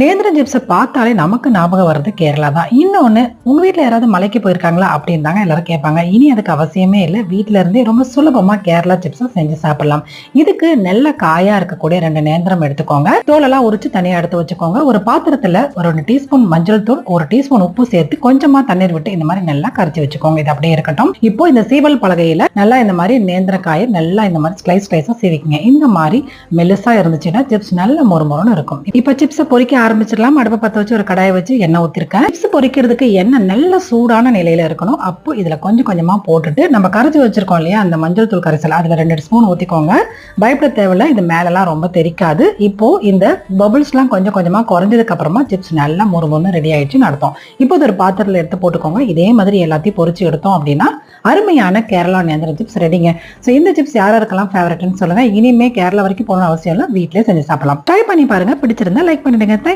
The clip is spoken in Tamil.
நேந்திரம் சிப்ஸை பார்த்தாலே நமக்கு ஞாபகம் வர்றது கேரளா தான். இன்னொன்று உங்கள் வீட்டில் யாராவது மலைக்கு போயிருக்காங்களா அப்படின்னு தாங்க எல்லாரும் கேட்பாங்க. இனி அதுக்கு அவசியமே இல்லை. வீட்டில இருந்தே ரொம்ப சுலபமாக கேரளா சிப்ஸை செஞ்சு சாப்பிடலாம். இதுக்கு நல்ல காயாக இருக்கக்கூடிய ரெண்டு நேந்திரம் எடுத்துக்கோங்க. தோலெல்லாம் உரிச்சு தனியாக எடுத்து வச்சுக்கோங்க. ஒரு பாத்திரத்தில் ஒரு ரெண்டு டீஸ்பூன் மஞ்சள் தூள் ஒரு டீஸ்பூன் உப்பு சேர்த்து கொஞ்சமாக தண்ணீர் விட்டு இந்த மாதிரி நல்லா கரைச்சி வச்சுக்கோங்க. இது அப்படியே இருக்கட்டும். இப்போ இந்த சீவல் பலகையில் நல்லா இந்த மாதிரி நேந்திர காயை நல்லா இந்த மாதிரி ஸ்லைஸ் ஸ்லைஸாக சீவிக்குங்க. இந்த மாதிரி மெல்லிசா இருந்துச்சுன்னா சிப்ஸ் நல்ல மொறுமொறுன்னு இருக்கும். இப்போ சிப்ஸை பொறிக்க ஆரம்பிச்சிடலாம். அடுப்பை பற்ற வச்சு ஒரு கடாயை வச்சு எண்ணெய் ஊற்றிருக்கேன் சிப்ஸ் பொரிக்கிறதுக்கு எண்ணெய் நல்ல சூடான நிலையில் இருக்கணும். அப்போ இதில் கொஞ்சம் கொஞ்சமாக போட்டுட்டு நம்ம கரைச்சி வச்சுருக்கோம் இல்லையா? அந்த மஞ்சள் தூள் கரைசல். அதில் ரெண்டு ஸ்பூன் ஊற்றிக்கோங்க பயப்பட தேவையில்ல. இது மேலெல்லாம் ரொம்ப தெரிக்காது. இப்போது இந்த பபுள்ஸ்லாம் கொஞ்சம் கொஞ்சமாக குறைஞ்சதுக்கு அப்புறமா சிப்ஸ் நல்லா முறுமுறுன்னு ரெடி ஆயிடுச்சுன்னு அர்த்தம். இப்போ இது ஒரு பாத்திரத்தில் எடுத்து போட்டுக்கோங்க. இதே மாதிரி எல்லாத்தையும் பொறிச்சு எடுத்தோம் அப்படின்னா அருமையான கேரளா நேந்திர சிப்ஸ் ரெடிங்க ஸோ இந்த சிப்ஸ் யார் யாருக்கெல்லாம் ஃபேவரட்னு சொல்லுங்கள் இனிமே கேரளா வரைக்கும் போகணும்னு அவசியம் இல்லை. வீட்டிலே செஞ்சு சாப்பிடலாம். ட்ரை பண்ணி பாருங்கள் பிடிச்சிருந்தா லைக் பண்ணிடுங்க.